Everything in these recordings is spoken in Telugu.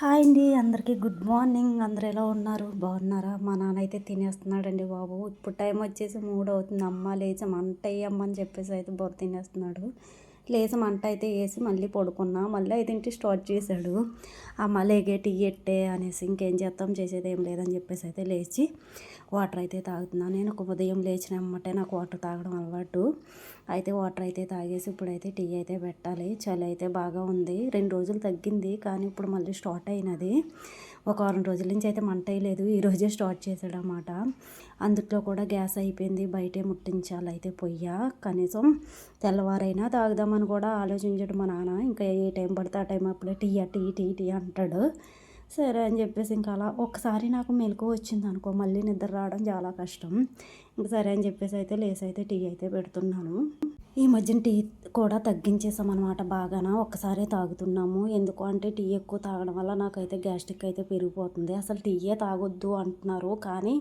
హాయ్ అండి. అందరికీ గుడ్ మార్నింగ్. అందరు ఎలా ఉన్నారు? బాగున్నారా? మా నాన్న అయితే తినేస్తున్నాడండి బాబు. ఇప్పుడు టైం వచ్చేసి మూడు అవుతుంది అమ్మ లేచి మంట వేయమ్మని చెప్పేసి అయితే బొర తినేస్తున్నాడు. లేచి మంట అయితే వేసి మళ్ళీ పడుకున్నా. మళ్ళీ ఐదింటి స్టార్ట్ చేశాడు. అమ్మ లేగే టీ ఎట్టే అనేసి ఇంకేం చేస్తాం చేసేది ఏం లేదని చెప్పేసి అయితే లేచి వాటర్ అయితే తాగుతున్నాను నేను ఒక ఉదయం లేచిన అమ్మటే నాకు వాటర్ తాగడం అలవాటు. అయితే వాటర్ అయితే తాగేసి ఇప్పుడైతే టీ అయితే పెట్టాలి. చలి అయితే బాగా ఉంది. రెండు రోజులు తగ్గింది కానీ ఇప్పుడు మళ్ళీ స్టార్ట్ అయినది. ఒక వారం రోజుల నుంచి అయితే మంట వేయలేదు. ఈరోజే స్టార్ట్ చేశాడు అన్నమాట అందుట్లో కూడా గ్యాస్ అయిపోయింది. బయటే ముట్టించాలి అయితే పొయ్య. కనీసం తెల్లవారైనా తాగుదామని కూడా ఆలోచించడు మా నాన్న. ఇంకా ఏ టైం పడితే ఆ టైం అప్పుడే టీ టీ టీ టీ అంటాడు. సరే అని చెప్పేసి ఇంకా అలా ఒకసారి నాకు మెలకు వచ్చింది అనుకో మళ్ళీ నిద్ర రావడం చాలా కష్టం. ఇంకా సరే అని చెప్పేసి అయితే లేస్ అయితే టీ అయితే పెడుతున్నాను. ఈ మధ్యన టీ కూడా తగ్గించేసామన్నమాట బాగాన. ఒక్కసారే తాగుతున్నాము. ఎందుకు అంటే టీ ఎక్కువ తాగడం వల్ల నాకైతే గ్యాస్ట్రిక్ అయితే పెరిగిపోతుంది. అసలు టీయే తాగొద్దు అంటున్నారు. కానీ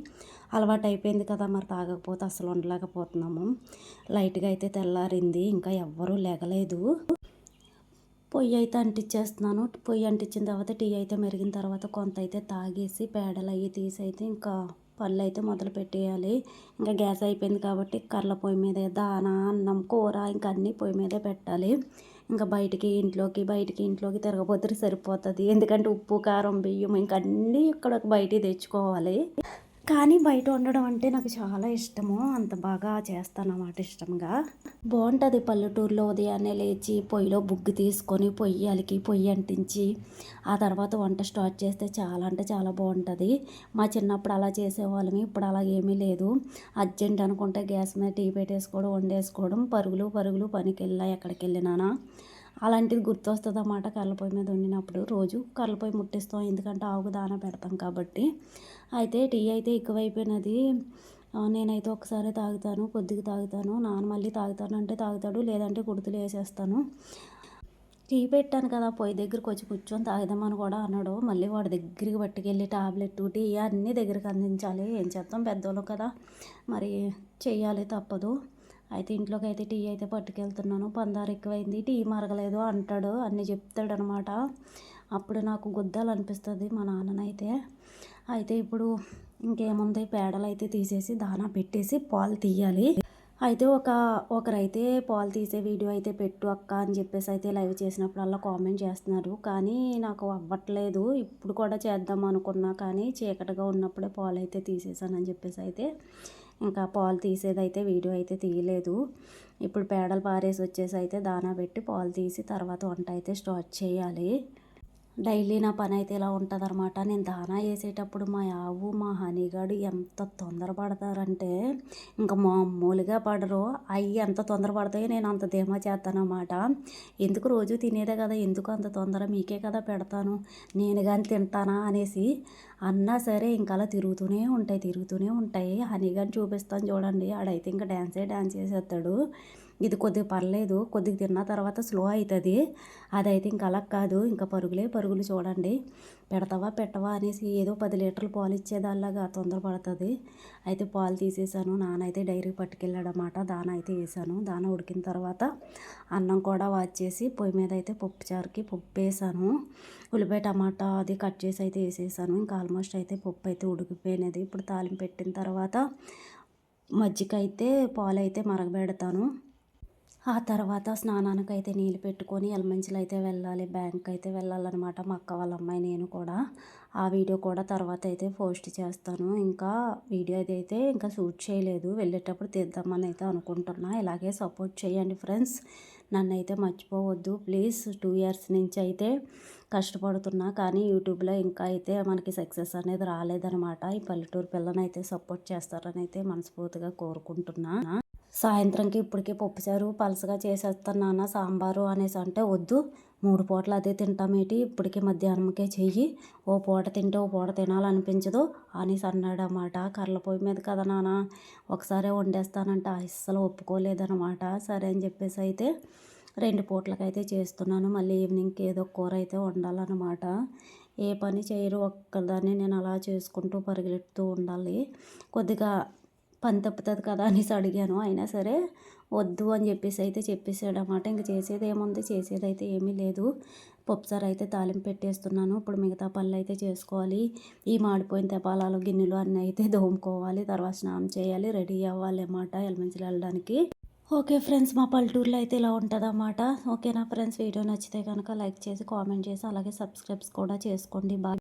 అలవాటు అయిపోయింది కదా మరి తాగకపోతే అసలు ఉండలేకపోతున్నాము. లైట్గా అయితే తెల్లారింది. ఇంకా ఎవ్వరూ లేగలేదు. పొయ్యి అయితే అంటించేస్తున్నాను పొయ్యి అంటించిన తర్వాత టీ అయితే మెరిగిన తర్వాత కొంత అయితే తాగేసి పేడలు అవి తీసి అయితే ఇంకా పళ్ళు అయితే మొదలు పెట్టేయాలి. ఇంకా గ్యాస్ అయిపోయింది కాబట్టి కర్ల పొయ్యి మీద దాన అన్నం కూర ఇంకా అన్నీ పొయ్యి మీదే పెట్టాలి. ఇంకా బయటికి ఇంట్లోకి బయటికి ఇంట్లోకి తిరగబోతే సరిపోతుంది. ఎందుకంటే ఉప్పు కారం బియ్యం ఇంకా అన్నీ ఇక్కడ బయటికి తెచ్చుకోవాలి. కానీ బయట వండడం అంటే నాకు చాలా ఇష్టము. అంత బాగా చేస్తాను అన్నమాట ఇష్టంగా. బాగుంటుంది పల్లెటూరులో ఉదయాన్నే లేచి పొయ్యిలో బుగ్గు తీసుకొని పొయ్యి అలికి పొయ్యి అంటించి ఆ తర్వాత వంట స్టార్ట్ చేస్తే చాలా అంటే చాలా బాగుంటుంది. మా చిన్నప్పుడు అలా చేసేవాళ్ళం ఇప్పుడు అలా ఏమీ లేదు. అర్జెంట్ అనుకుంటే గ్యాస్ మీద టీ పెట్టేసుకోవడం వండేసుకోవడం పరుగులు పరుగులు పనికి వెళ్ళా ఎక్కడికి వెళ్ళినానా అలాంటిది గుర్తొస్తుంది అన్నమాట కర్రలపొయ్యి మీద వండినప్పుడు. రోజు కర్రలపొయ్యి ముట్టిస్తాం. ఎందుకంటే ఆవుకు దాన పెడతాం కాబట్టి. అయితే టీ అయితే ఎక్కువైపోయినది. నేనైతే ఒకసారి తాగుతాను కొద్దిగా తాగుతాను. నాన్న మళ్ళీ తాగుతాను అంటే తాగుతాడు లేదంటే కుడుతులు వేసేస్తాను. టీ పెట్టాను కదా పొయ్యి దగ్గరికి వచ్చి కూర్చొని తాగుదామని కూడా అన్నాడు మళ్ళీ వాడి దగ్గరికి పట్టుకెళ్ళి టాబ్లెట్ టీ అన్నీ దగ్గరికి అందించాలి. ఏం చేస్తాం పెద్దోళ్ళు కదా మరి చెయ్యాలి తప్పదు. అయితే ఇంట్లోకి అయితే టీ అయితే పట్టుకెళ్తున్నాను. పందారు ఎక్కువైంది. టీ మరగలేదు అంటాడు. అన్నీ చెప్తాడు అనమాట అప్పుడు నాకు గుద్దాలు అనిపిస్తుంది మా నాన్ననైతే. అయితే ఇప్పుడు ఇంకేముంది? పేడలు అయితే తీసేసి దానా పెట్టేసి పాలు తీయాలి. అయితే ఒక ఒకరైతే పాలు తీసే వీడియో అయితే పెట్టు అక్క అని చెప్పేసి అయితే లైవ్ చేసినప్పుడల్లా కామెంట్ చేస్తున్నారు. కానీ నాకు అవ్వట్లేదు. ఇప్పుడు కూడా చేద్దాం అనుకున్నా కానీ చీకటిగా ఉన్నప్పుడే పాలు అయితే తీసేసానని చెప్పేసి అయితే ఇంకా పాలు తీసేది అయితే వీడియో అయితే తీయలేదు. ఇప్పుడు పేడలు పారేసి వచ్చేసి అయితే దానా పెట్టి పాలు తీసి తర్వాత వంట అయితే స్టార్ట్ చేయాలి. డైలీ నా పని అయితే ఇలా ఉంటుంది అనమాట నేను దానా వేసేటప్పుడు మా ఆవు మా హనీగాడు ఎంత తొందరపడతారంటే ఇంకా మామూలుగా పడరు. అవి ఎంత తొందరపడతాయో నేను అంత ధీమా చేస్తానమాట ఎందుకు రోజు తినేదే కదా ఎందుకు అంత తొందర? మీకే కదా పెడతాను. నేను కానీ తింటానా అనేసి అన్నా సరే ఇంకా అలా తిరుగుతూనే ఉంటాయి తిరుగుతూనే ఉంటాయి. హనీగాని చూపిస్తాను చూడండి. ఆడైతే ఇంకా డ్యాన్సే డ్యాన్స్ చేసేస్తాడు ఇది కొద్దిగా పర్లేదు కొద్దిగా తిన్న తర్వాత స్లో అవుతుంది అదైతే ఇంకా అలా కాదు ఇంకా పరుగులే పరుగులు చూడండి. పెడతావా పెట్టవా అనేసి ఏదో పది లీటర్లు పాలు ఇచ్చేదాల్లాగా తొందరపడుతుంది. అయితే పాలు తీసేసాను నానైతే డైరీ డైరీ పట్టుకెళ్ళాడనమాట దాన అయితే వేసాను. దాన ఉడికిన తర్వాత అన్నం కూడా వాచేసి పొయ్యి మీద అయితే పప్పు చారుకి పప్పు వేసాను. ఉల్లిపాయ టమాటా అది కట్ చేసి అయితే వేసేసాను. ఇంకా ఆల్మోస్ట్ అయితే పప్పు అయితే ఉడికిపోయినది. ఇప్పుడు తాలింపు పెట్టిన తర్వాత మజ్జిగ అయితే పాలు అయితే మరగబెడతాను. ఆ తర్వాత స్నానానికి అయితే నీళ్ళు పెట్టుకొని ఎలమంచిలో అయితే వెళ్ళాలి బ్యాంక్ అయితే వెళ్ళాలన్నమాట మా అక్క వాళ్ళ అమ్మాయి నేను కూడా. ఆ వీడియో కూడా తర్వాత అయితే పోస్ట్ చేస్తాను. ఇంకా వీడియో అయితే ఇంకా షూట్ చేయలేదు. వెళ్ళేటప్పుడు తీద్దామని అయితే అనుకుంటున్నా. ఇలాగే సపోర్ట్ చేయండి ఫ్రెండ్స్. నన్ను అయితే మర్చిపోవద్దు. ప్లీజ్ టూ ఇయర్స్ నుంచి అయితే కష్టపడుతున్నా కానీ యూట్యూబ్లో ఇంకా అయితే మనకి సక్సెస్ అనేది రాలేదనమాట ఈ పల్లెటూరు పిల్లనైతే సపోర్ట్ చేస్తారని అయితే మనస్ఫూర్తిగా కోరుకుంటున్నా. సాయంత్రంకి ఇప్పటికే పప్పుచారు పలసగా చేసేస్తాను నాన్న సాంబారు అనేసి. అంటే వద్దు మూడు పూటలు అదే తింటామేటి ఇప్పటికే మధ్యాహ్నంకే చెయ్యి. ఓ పూట తింటే ఓ పూట తినాలనిపించదు అనేసి అన్నాడు అన్నమాట కర్రల పొయ్యి మీద కదా నాన్న ఒకసారి వండేస్తానంటే. అస్సలు ఒప్పుకోలేదనమాట సరే అని చెప్పేసి అయితే రెండు పూటలకైతే చేస్తున్నాను. మళ్ళీ ఈవినింగ్కి ఏదో కూర అయితే వండాలన్నమాట. ఏ పని చేయరు ఒక్కదాన్ని నేను అలా చేసుకుంటూ పరిగెడుతూ ఉండాలి. కొద్దిగా పని తప్పుతుంది కదా అనేసి అడిగాను. అయినా సరే వద్దు అని చెప్పేసి అయితే చెప్పేసాడు అనమాట ఇంక చేసేది ఏముంది? చేసేది అయితే ఏమీ లేదు. పప్పుసారు అయితే తాలింపు పెట్టేస్తున్నాను. ఇప్పుడు మిగతా పనులు అయితే చేసుకోవాలి. ఈ మాడిపోయిన తెపాలాలు గిన్నెలు అన్నీ అయితే దోముకోవాలి. తర్వాత స్నానం చేయాలి. రెడీ అవ్వాలి అన్నమాట ఎలమంచిలు వెళ్ళడానికి. ఓకే ఫ్రెండ్స్ మా పల్లెటూరులో అయితే ఇలా ఉంటుందన్నమాట. ఓకేనా ఫ్రెండ్స్? వీడియో నచ్చితే కనుక లైక్ చేసి కామెంట్ చేసి అలాగే సబ్స్క్రైబ్స్ కూడా చేసుకోండి. బాగా